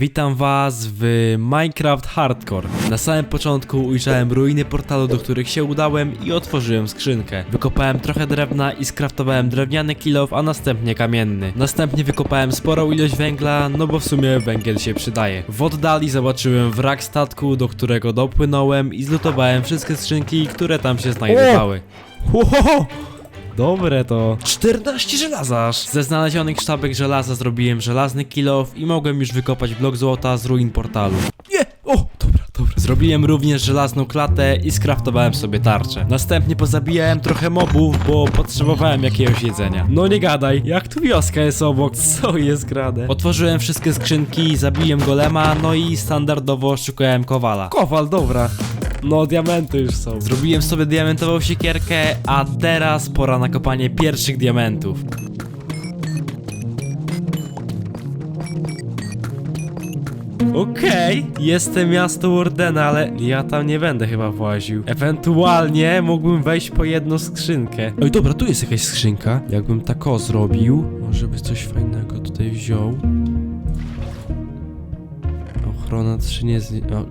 Witam was w Minecraft Hardcore. Na samym początku ujrzałem ruiny portalu, do których się udałem i otworzyłem skrzynkę. Wykopałem trochę drewna i skraftowałem drewniany kilof, a następnie kamienny. Następnie wykopałem sporą ilość węgla, no bo w sumie węgiel się przydaje. W oddali zobaczyłem wrak statku, do którego dopłynąłem i zlutowałem wszystkie skrzynki, które tam się znajdowały. Wow! Dobre to. 14 żelaza aż. Ze znalezionych sztabek żelaza zrobiłem żelazny kilof i mogłem już wykopać blok złota z ruin portalu. Nie! O! Dobra, dobra. Zrobiłem również żelazną klatę i skraftowałem sobie tarczę. Następnie pozabijałem trochę mobów, bo potrzebowałem jakiegoś jedzenia. No nie gadaj, jak tu wioska jest obok, co jest grane? Otworzyłem wszystkie skrzynki, zabiłem golema, no i standardowo szukałem kowala. Kowal, dobra. No, diamenty już są. Zrobiłem sobie diamentową siekierkę, a teraz pora na kopanie pierwszych diamentów. Okej, jestem miasto Wardena, ale ja tam nie będę chyba właził. Ewentualnie mógłbym wejść po jedną skrzynkę. Oj, dobra, tu jest jakaś skrzynka. Jakbym tak o zrobił, może by coś fajnego tutaj wziął. Ochrona 3 nie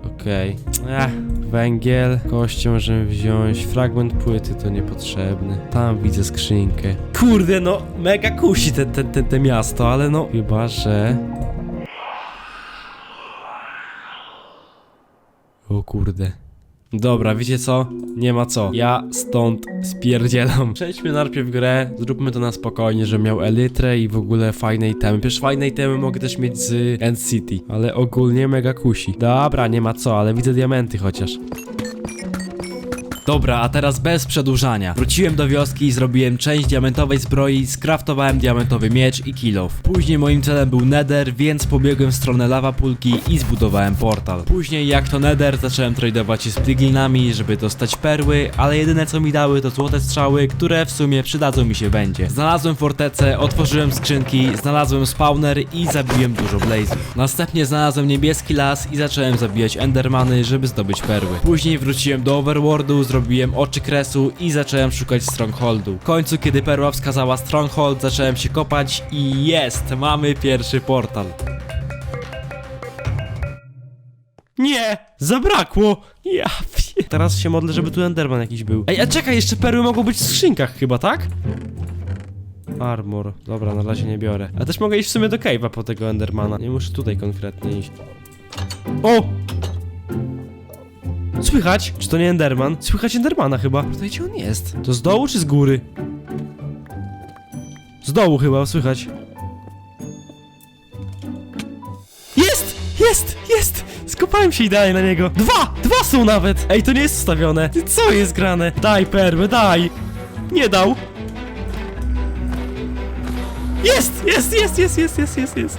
Okej. Ech, węgiel, kości możemy wziąć, fragment płyty to niepotrzebny. Tam widzę skrzynkę. Kurde, no, mega kusi te, te, te, te miasto, ale no... Chyba, że... O kurde. Dobra, wiecie co? Nie ma co. Ja stąd spierdzielam. Przejdźmy najpierw grę, zróbmy to na spokojnie, że miał elytrę i w ogóle fajne itemy. Przecież fajne itemy mogę też mieć z End City, ale ogólnie mega kusi. Dobra, nie ma co, ale widzę diamenty chociaż. Dobra, a teraz bez przedłużania. Wróciłem do wioski i zrobiłem część diamentowej zbroi, skraftowałem diamentowy miecz i kilof. Później moim celem był nether, więc pobiegłem w stronę lawapulki i zbudowałem portal. Później jak to nether, zacząłem tradeować się z piglinami, żeby dostać perły, ale jedyne co mi dały to złote strzały, które w sumie przydadzą mi się będzie. Znalazłem fortecę, otworzyłem skrzynki, znalazłem spawner i zabiłem dużo blazów. Następnie znalazłem niebieski las i zacząłem zabijać endermany, żeby zdobyć perły. Później wróciłem do overworldu, zrobiłem oczy kresu i zacząłem szukać strongholdu. W końcu, kiedy perła wskazała stronghold, zacząłem się kopać i jest, mamy pierwszy portal. Nie! Zabrakło! Ja pie... Teraz się modlę, żeby tu Enderman jakiś był. Ej, a czekaj, jeszcze perły mogą być w skrzynkach chyba, tak? Armor. Dobra, na razie nie biorę. A też mogę iść w sumie do cave'a po tego Endermana. Nie muszę tutaj konkretnie iść. O! Słychać? Czy to nie Enderman? Słychać Endermana chyba. Tutaj gdzie on jest? To z dołu czy z góry? Z dołu chyba, słychać. Jest! Jest! Jest! Skopałem się idealnie na niego. Dwa! Dwa są nawet! Ej, to nie jest ustawione. Co jest grane? Daj perłę, daj! Nie dał! Jest! Jest, jest, jest, jest, jest, jest, jest!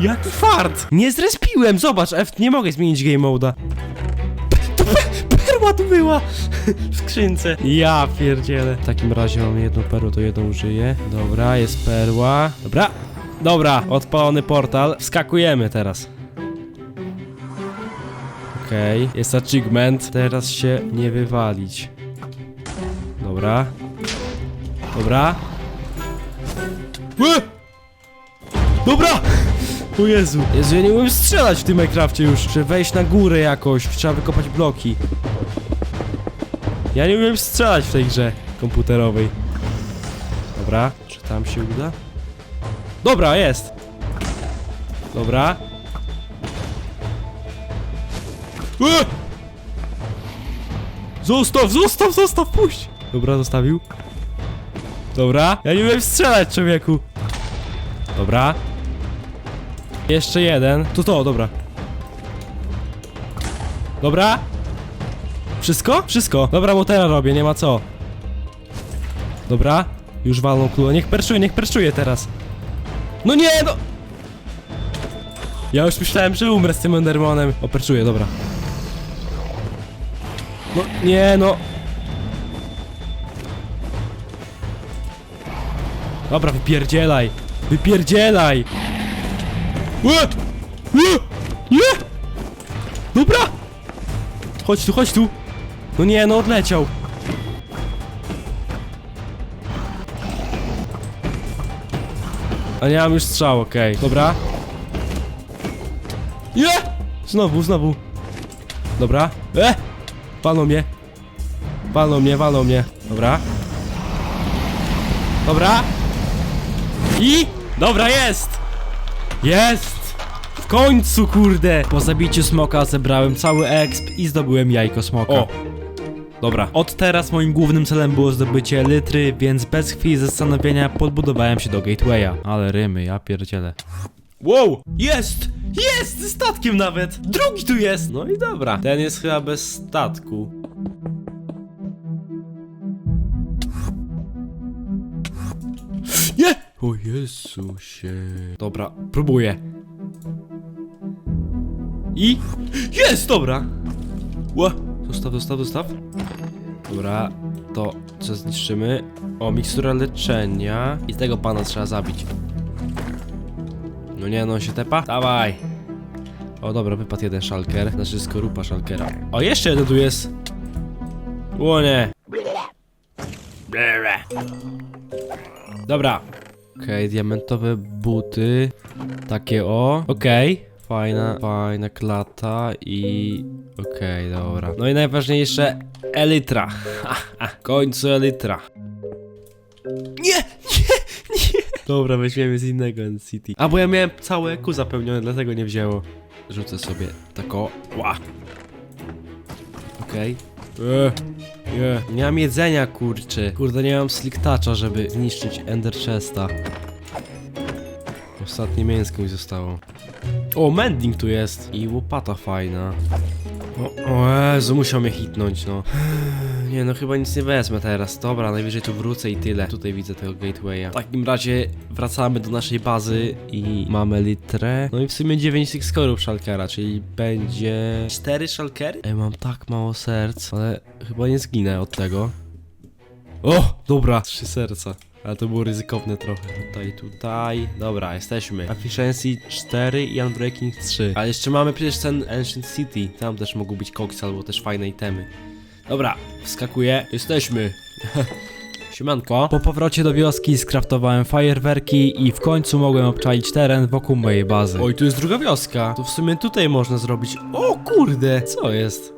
Jaki fart! Nie zrespiłem, zobacz, F, nie mogę zmienić game moda. Perła tu była! W skrzynce. Ja pierdzielę. W takim razie mam jedną perłę, to jedną użyję. Dobra, jest perła. Dobra. Dobra, odpalony portal. Wskakujemy teraz. Okej, jest achievement. Teraz się nie wywalić. Dobra. Dobra. Dobra! Jezu. Jezu, ja nie umiem strzelać w tym Minecrafcie już. Trzeba wejść na górę jakoś, trzeba wykopać bloki. Ja nie umiem strzelać w tej grze komputerowej. Dobra, czy tam się uda? Dobra, jest. Dobra. E! Zostaw, zostaw, zostaw, puść! Dobra, zostawił. Dobra. Ja nie umiem strzelać, człowieku. Dobra. Jeszcze jeden. To to, dobra. Dobra. Wszystko? Wszystko. Dobra, bo teraz robię, nie ma co. Dobra. Już walną kluę. Niech perczuje, niech perczuje teraz. No nie, no! Ja już myślałem, że umrę z tym Endermanem. O, dobra. No, nie, no. Dobra, wypierdzielaj. Wypierdzielaj. Łe! Łe! Nie! Dobra! Chodź tu, chodź tu! No nie, no odleciał. A nie mam już strzał, okej. Dobra. Nie! Znowu, znowu. Dobra. E! Walą mnie. Walą mnie, walą mnie. Dobra. Dobra. I... Dobra, jest! Jest! W końcu, kurde! Po zabiciu smoka zebrałem cały exp i zdobyłem jajko smoka. O! Dobra. Od teraz moim głównym celem było zdobycie litry, więc bez chwili zastanowienia podbudowałem się do gatewaya. Ale rymy, ja pierdzielę. Wow! Jest! Jest! Z statkiem nawet! Drugi tu jest! No i dobra. Ten jest chyba bez statku. O Jezusie. Dobra, próbuję. I... Jest! Dobra! Ła! Zostaw, zostaw, zostaw. Dobra, to co zniszczymy? O, mikstura leczenia. I tego pana trzeba zabić. No nie, no się tepa. Dawaj! O, dobra, wypadł jeden szalker. Znaczy skorupa szalkera. O, jeszcze jeden tu jest! O nie! Dobra. Okej, diamentowe buty. Takie o. Okej. Fajna, fajna klata i... Okej, dobra. No i najważniejsze, elytra. Ha, ha, końcu elytra. Nie, nie, nie. Dobra, weźmiemy z innego NCT. A, bo ja miałem całe EQ zapełnione, dlatego nie wzięło. Rzucę sobie tak o. Ła. Okej. Okay. Nie. Nie mam jedzenia, kurczę. Kurde, nie mam slick toucha, żeby zniszczyć Ender Chesta. Ostatnie mięsko mi zostało. O, mending tu jest. I łopata fajna. O, o Jezu, musiał mnie hitnąć, no. Nie no, chyba nic nie wezmę teraz. Dobra, najwyżej tu wrócę i tyle. Tutaj widzę tego gatewaya. W takim razie wracamy do naszej bazy i mamy litrę. No i w sumie 9 skorów szalkera, czyli będzie 4 szalkery? Ej, mam tak mało serc, ale chyba nie zginę od tego. O, dobra, trzy serca. Ale to było ryzykowne trochę. Tutaj, tutaj. Dobra, jesteśmy. Efficiency 4 i Unbreaking 3. Ale jeszcze mamy przecież ten Ancient City. Tam też mogą być koks albo też fajne itemy. Dobra, wskakuję. Jesteśmy. Siemanko. Po powrocie do wioski skraftowałem fajerwerki i w końcu mogłem obczaić teren wokół mojej bazy. Oj, tu jest druga wioska. To w sumie tutaj można zrobić. O kurde! Co jest?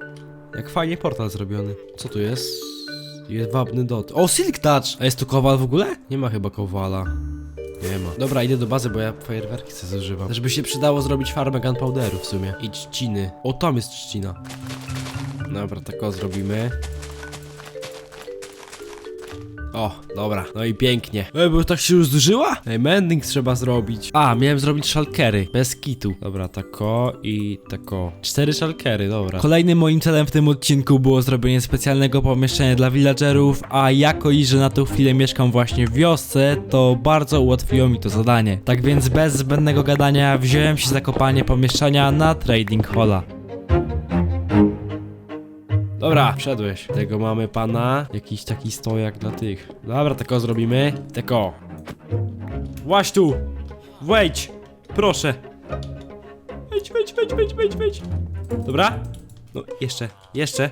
Jak fajnie portal zrobiony. Co tu jest? Jedwabny dot. O, Silk Touch! A jest tu kowal w ogóle? Nie ma chyba kowala. Nie ma. Dobra, idę do bazy, bo ja fajerwerki sobie zużywam. Też by się przydało zrobić farmę gunpowderu w sumie. I trzciny. O, tam jest trzcina. Dobra, tak o zrobimy. O, dobra, no i pięknie. Ej, bo tak się już zużyła? Ej, mending trzeba zrobić. A, miałem zrobić szalkery, bez kitu. Dobra, tako i tako. Cztery szalkery, dobra. Kolejnym moim celem w tym odcinku było zrobienie specjalnego pomieszczenia dla villagerów, a jako i, że na tą chwilę mieszkam właśnie w wiosce, to bardzo ułatwiło mi to zadanie. Tak więc bez zbędnego gadania wziąłem się za kopanie pomieszczenia na trading halla. Dobra, wszedłeś. Tego mamy pana. Jakiś taki stojak dla tych. Dobra, tako zrobimy. Tako. Właź tu! Wejdź! Proszę. Wejdź, wejdź, wejdź, wejdź, wejdź, wejdź. Dobra? No, jeszcze, jeszcze.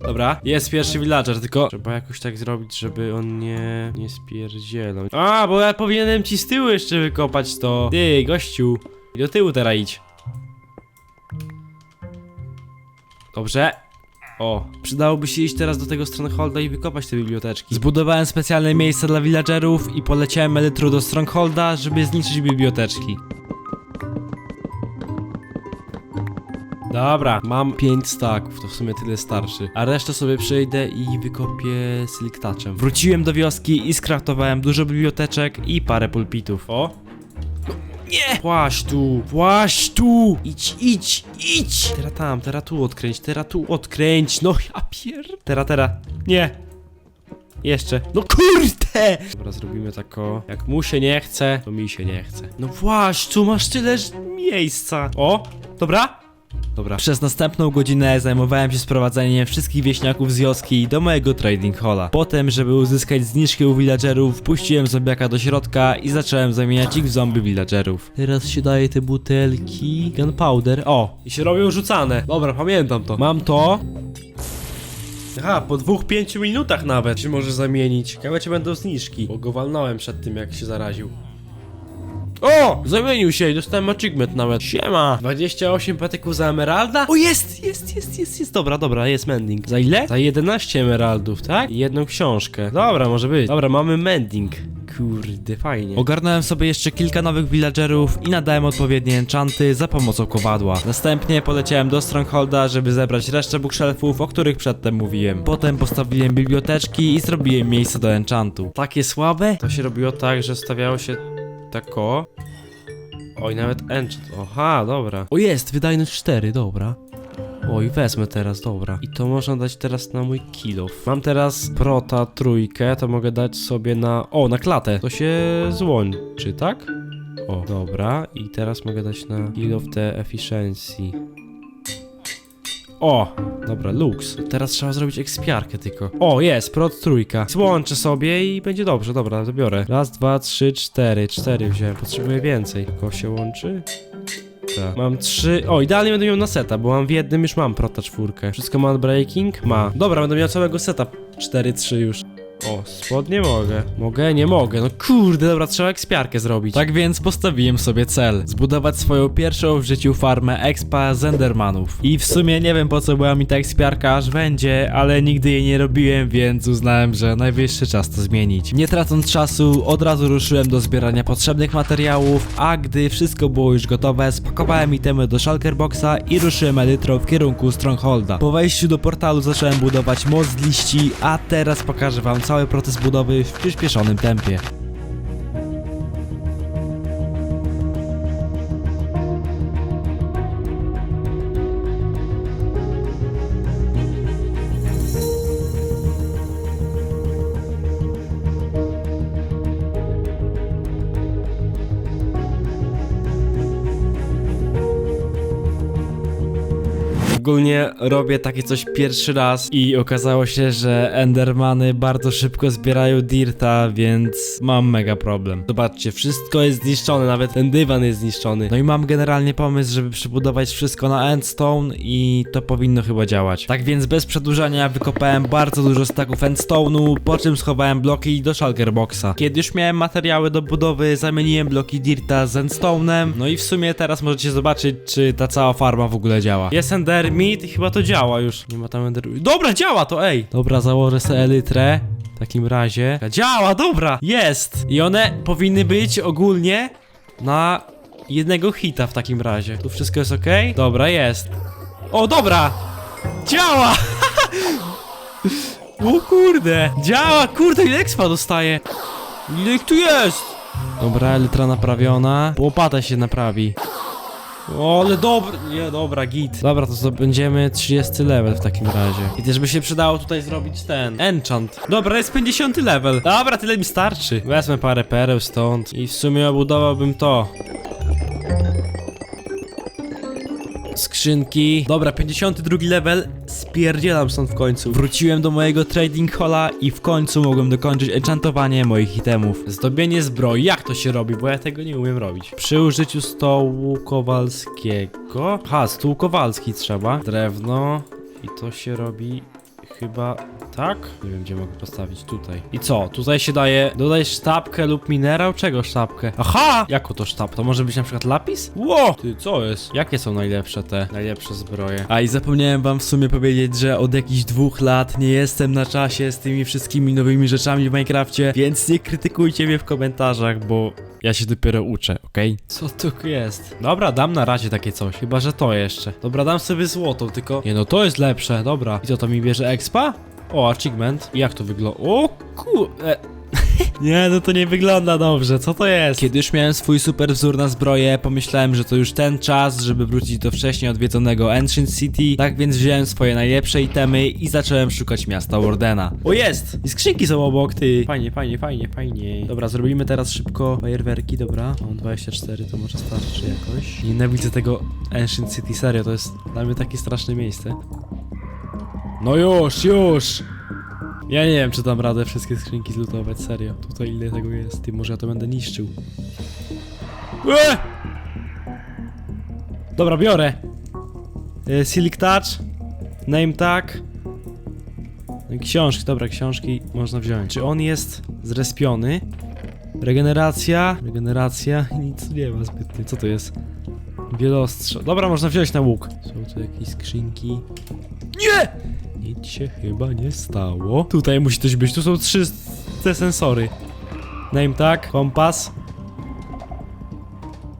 Dobra, jest pierwszy villager, tylko trzeba jakoś tak zrobić, żeby on nie, nie spierdzielał. A, bo ja powinienem ci z tyłu jeszcze wykopać to. Ty, gościu. Do tyłu teraz idź. Dobrze. O, przydałoby się iść teraz do tego Strongholda i wykopać te biblioteczki. Zbudowałem specjalne miejsce dla villagerów i poleciałem elytru do Strongholda, żeby zniszczyć biblioteczki. Dobra, mam 5 staków, to w sumie tyle starszy. A resztę sobie przejdę i wykopię silk touchem. Wróciłem do wioski i skraftowałem dużo biblioteczek i parę pulpitów. O! Nie! Płaś tu, płaś tu! Idź, idź, idź! Teraz tam, teraz tu odkręć, teraz tu odkręć, no ja pier... Teraz, teraz, nie! Jeszcze. No kurde! Dobra, zrobimy tako. Jak mu się nie chce, to mi się nie chce. No właśnie, tu masz tyle miejsca. O, dobra? Dobra. Przez następną godzinę zajmowałem się sprowadzeniem wszystkich wieśniaków z wioski do mojego trading halla. Potem, żeby uzyskać zniżki u villagerów, wpuściłem zombiaka do środka i zacząłem zamieniać ich w zombie villagerów. Teraz się daje te butelki. Gunpowder. O! I się robią rzucane. Dobra, pamiętam to. Mam to. Aha, po dwóch, pięciu minutach nawet się może zamienić. Ciekawe czy będą zniżki, bo go walnąłem przed tym jak się zaraził. O! Zamienił się i dostałem achievement nawet. Siema! 28 patyków za emeralda? O, jest! Jest, jest, jest, jest. Dobra, dobra, jest mending. Za ile? Za 11 emeraldów, tak? I jedną książkę. Dobra, może być. Dobra, mamy mending. Kurde, fajnie. Ogarnąłem sobie jeszcze kilka nowych villagerów i nadałem odpowiednie enchanty za pomocą kowadła. Następnie poleciałem do Strongholda, żeby zebrać resztę bookshelfów, o których przedtem mówiłem. Potem postawiłem biblioteczki i zrobiłem miejsce do enchantu. Takie słabe? To się robiło tak, że stawiało się tak o. Oj, nawet enchant. Oha, dobra. O jest, wydajność 4, dobra. Oj, wezmę teraz, dobra. I to można dać teraz na mój kilof. Mam teraz prota trójkę, to mogę dać sobie na... O, na klatę. To się złączy, tak? O, dobra. I teraz mogę dać na kilof the efficiency. O, dobra, lux. Teraz trzeba zrobić ekspiarkę tylko. O, jest, prot trójka. Złączę sobie i będzie dobrze, dobra, to biorę. Raz, dwa, trzy, cztery. Cztery wziąłem, potrzebuję więcej. Tylko się łączy? Tak. Mam trzy. O, idealnie będę miał na seta, bo mam w jednym już mam prota czwórkę. Wszystko ma breaking? Ma. Dobra, będę miał całego seta 4-3 już. O, spodnie mogę. Mogę? Nie mogę. No kurde, dobra, trzeba ekspiarkę zrobić. Tak więc postawiłem sobie cel. Zbudować swoją pierwszą w życiu farmę expa Zendermanów. I w sumie nie wiem po co była mi ta ekspiarka aż będzie, ale nigdy jej nie robiłem, więc uznałem, że najwyższy czas to zmienić. Nie tracąc czasu, od razu ruszyłem do zbierania potrzebnych materiałów, a gdy wszystko było już gotowe, spakowałem itemy do Shulker Boxa i ruszyłem elytrą w kierunku Strongholda. Po wejściu do portalu zacząłem budować most z liści, a teraz pokażę wam cały proces budowy w przyspieszonym tempie. Ogólnie robię takie coś pierwszy raz i okazało się, że Endermany bardzo szybko zbierają dirta, więc mam mega problem. Zobaczcie, wszystko jest zniszczone, nawet ten dywan jest zniszczony. No i mam generalnie pomysł, żeby przebudować wszystko na endstone i to powinno chyba działać. Tak więc bez przedłużania wykopałem bardzo dużo staków endstone'u, po czym schowałem bloki do shulker boxa. Kiedy już miałem materiały do budowy, zamieniłem bloki dirta z endstone'em, no i w sumie teraz możecie zobaczyć, czy ta cała farma w ogóle działa. Jest ender meat i chyba to działa już. Nie ma tam ender... Dobra, działa to, ej! Dobra, założę sobie elytrę. W takim razie. Działa, dobra! Jest! I one powinny być ogólnie na jednego hita w takim razie. Tu wszystko jest ok? Dobra, jest. O, dobra! Działa! o kurde! Działa! Kurde, ile expa dostaje! Ile tu jest? Dobra, elytra naprawiona. Łopata się naprawi. O, ale dobra, nie, dobra, git. Dobra, to zdobędziemy 30 level w takim razie. I też by się przydało tutaj zrobić ten, enchant. Dobra, jest 50 level. Dobra, tyle mi starczy. Wezmę parę pereł stąd i w sumie obudowałbym to. Skrzynki. Dobra, 52 level. Spierdzielam stąd w końcu. Wróciłem do mojego trading halla i w końcu mogłem dokończyć enchantowanie moich itemów. Zdobienie zbroi. Jak to się robi? Bo ja tego nie umiem robić. Przy użyciu stołu kowalskiego. Ha, stół kowalski trzeba. Drewno. I to się robi chyba tak? Nie wiem, gdzie mogę postawić tutaj. I co? Tutaj się daje dodaj sztabkę lub minerał? Czego sztabkę? Aha! Jako to sztab? To może być na przykład lapis? Ło! Ty, co jest? Jakie są najlepsze te, najlepsze zbroje? A i zapomniałem wam w sumie powiedzieć, że od jakichś dwóch lat nie jestem na czasie z tymi wszystkimi nowymi rzeczami w Minecrafcie, więc nie krytykujcie mnie w komentarzach, bo ja się dopiero uczę, okej? Co tu jest? Dobra, dam na razie takie coś, chyba że to jeszcze. Dobra, dam sobie złotą, tylko... Nie no, to jest lepsze, dobra. I co, to mi bierze expa? O, achievement. Jak to wygląda? O ku... E. Nie, no to nie wygląda dobrze, co to jest? Kiedy już miałem swój super wzór na zbroję, pomyślałem, że to już ten czas, żeby wrócić do wcześniej odwiedzonego Ancient City, tak więc wziąłem swoje najlepsze itemy i zacząłem szukać miasta Wardena. O jest! I skrzynki są obok, ty! Fajnie, fajnie, fajnie, fajnie. Dobra, zrobimy teraz szybko fajerwerki, dobra? Mam 24, to może starczy jakoś. Nienawidzę tego Ancient City, serio, to jest dla mnie takie straszne miejsce. No już, już! Ja nie wiem, czy dam radę wszystkie skrzynki zlutować, serio. Tutaj ile tego jest? Ty, może ja to będę niszczył. Ue! Dobra, biorę. E, Silk Touch. Name tag. No Książki, dobra, książki można wziąć. Czy on jest zrespiony? Regeneracja, regeneracja, nic nie ma zbytnio. Co to jest? Wielostrzał. Dobra, można wziąć na łuk. Są tu jakieś skrzynki. Nie! Się chyba nie stało. Tutaj musi coś być, tu są trzy te sensory. Name tag, kompas.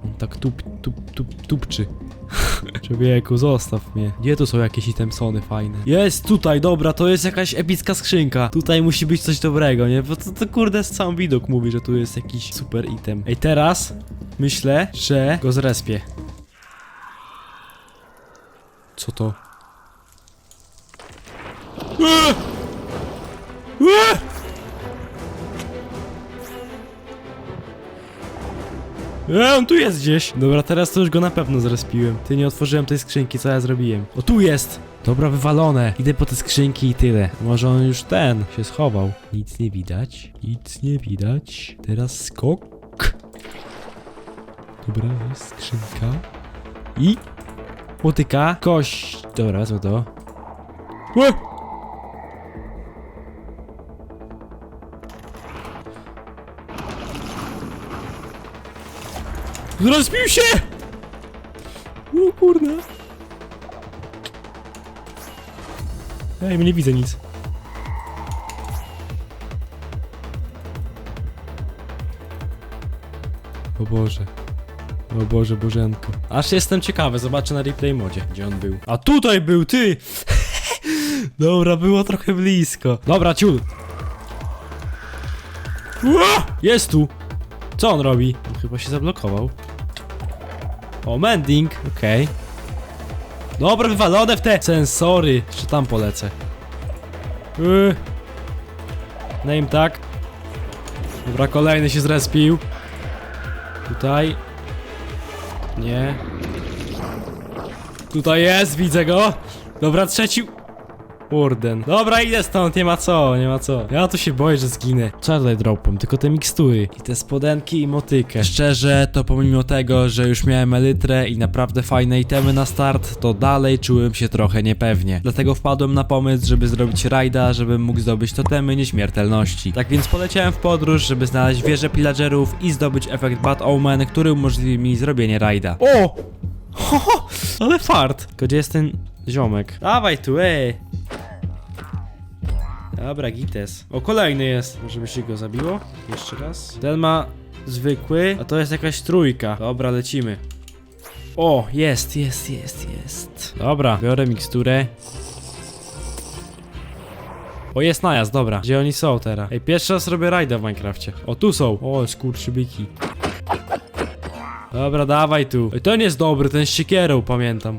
On tak tup, tup, tup, tupczy. Człowieku, zostaw mnie. Gdzie tu są jakieś itemsony fajne? Jest tutaj, dobra, to jest jakaś epicka skrzynka. Tutaj musi być coś dobrego, nie? Bo to, to kurde sam widok mówi, że tu jest jakiś super item. Ej, teraz myślę, że go zrespię. Co to? Eee! On tu jest gdzieś. Dobra, teraz to już go na pewno zrespiłem. Ty nie otworzyłem tej skrzynki, co ja zrobiłem. O, tu jest! Dobra, wywalone. Idę po te skrzynki i tyle. Może on już ten się schował. Nic nie widać. Nic nie widać. Teraz skok. Dobra, jest skrzynka. I... Motyka. Kość. Dobra, co to? Ue! Zrespił się! O kurde. Ej, nie widzę nic. O Boże. O Boże, Bożenko. Aż jestem ciekawy, zobaczę na replay modzie, gdzie on był. A tutaj był, ty! Dobra, było trochę blisko. Dobra, ciul. Jest tu. Co on robi? Chyba się zablokował. O, mending, okej. Dobra, wywalone w te sensory. Jeszcze tam polecę. Yy. Name tag. Dobra, kolejny się zrespił. Tutaj. Nie. Tutaj jest, widzę go. Dobra, trzeci. Urden. Dobra, idę stąd, nie ma co, nie ma co. Ja tu się boję, że zginę. Co ja tutaj? Tylko te mikstury. I te spodenki i motykę. Szczerze, to pomimo tego, że już miałem elytrę i naprawdę fajne itemy na start, to dalej czułem się trochę niepewnie. Dlatego wpadłem na pomysł, żeby zrobić rajda, żebym mógł zdobyć totemy nieśmiertelności. Tak więc poleciałem w podróż, żeby znaleźć wieżę pillagerów i zdobyć efekt Bad Omen, który umożliwi mi zrobienie rajda. O! Ho, ho, ale fart! Tylko gdzie jest ten ziomek? Dawaj tu, ej! Dobra, gites. O, kolejny jest. Może by się go zabiło? Jeszcze raz. Ten ma zwykły, a to jest jakaś trójka. Dobra, lecimy. O, jest, jest, jest, jest. Dobra, biorę miksturę. O, jest najazd, dobra. Gdzie oni są teraz? Ej, pierwszy raz robię rajda w Minecrafcie. O, tu są. O, skurczybyki. Dobra, dawaj tu. Ej, ten jest dobry, ten z siekierą, pamiętam.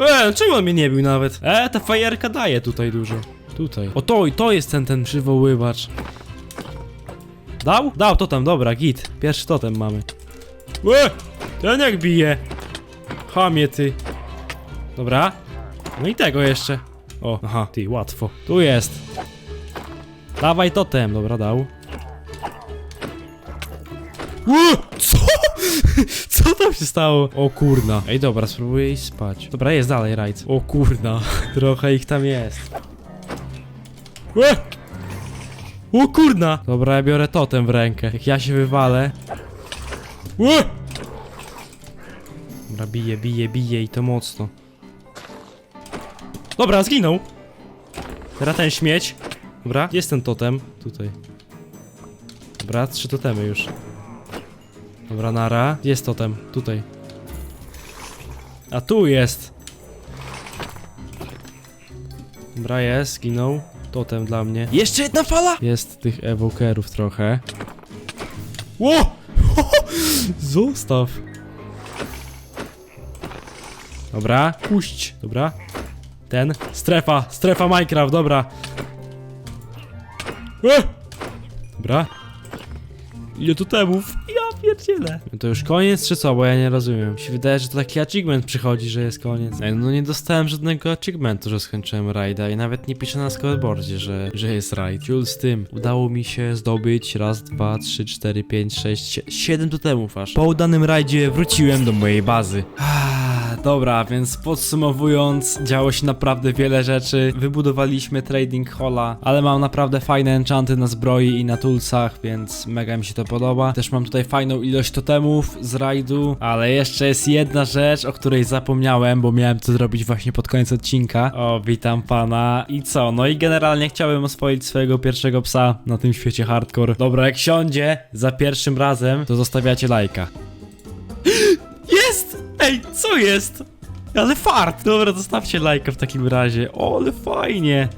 E, czemu on mnie nie bił nawet? E, ta fajerka daje tutaj dużo. Tutaj. O to i to jest ten, ten przywoływacz. Dał? Dał totem, dobra, git. Pierwszy totem mamy. E, ten jak bije. Chamie ty. Dobra. No i tego jeszcze. O, aha, ty, łatwo. Tu jest. Dawaj totem, dobra, dał. E, co? Co tam się stało? O kurna. Ej, dobra, spróbuję iść spać. Dobra, jest dalej rajd. O kurna. Trochę ich tam jest. E! O kurna. Dobra, ja biorę totem w rękę. Jak ja się wywalę. E! Dobra, bije, bije, bije i to mocno. Dobra, zginął. Teraz ten śmieć. Dobra, jest ten totem? Tutaj. Dobra, trzy totemy już. Dobra, nara. Gdzie jest totem? Tutaj. A tu jest. Dobra, jest, zginął. Totem dla mnie. Jeszcze jedna fala! Jest tych ewokerów trochę. Ło! Zostaw. Dobra, puść. Dobra. Ten. Strefa, strefa Minecraft, dobra. E! Dobra. Ile totemów? Pierdzielę. To już koniec czy co? Bo ja nie rozumiem. Mi się wydaje, że to taki achievement przychodzi, że jest koniec. Ej, no nie dostałem żadnego achievementu, że skończyłem rajda i nawet nie piszę na scoreboardzie, że, że jest rajd. Ciul z tym. Udało mi się zdobyć raz, dwa, trzy, cztery, pięć, sześć, sie- siedem totemów aż. Po udanym rajdzie wróciłem do mojej bazy. Ah, dobra, więc podsumowując, działo się naprawdę wiele rzeczy. Wybudowaliśmy trading halla, ale mam naprawdę fajne enchanty na zbroi i na toolsach, więc mega mi się to podoba. Też mam tutaj fajną ilość totemów z rajdu, ale jeszcze jest jedna rzecz, o której zapomniałem, bo miałem to zrobić właśnie pod koniec odcinka. O, witam pana. I co? No i generalnie chciałem oswoić swojego pierwszego psa na tym świecie hardcore. Dobra, jak siądzie za pierwszym razem, to zostawiacie lajka. Ej, co jest? Ale fart! Dobra, zostawcie lajka w takim razie. O, ale fajnie.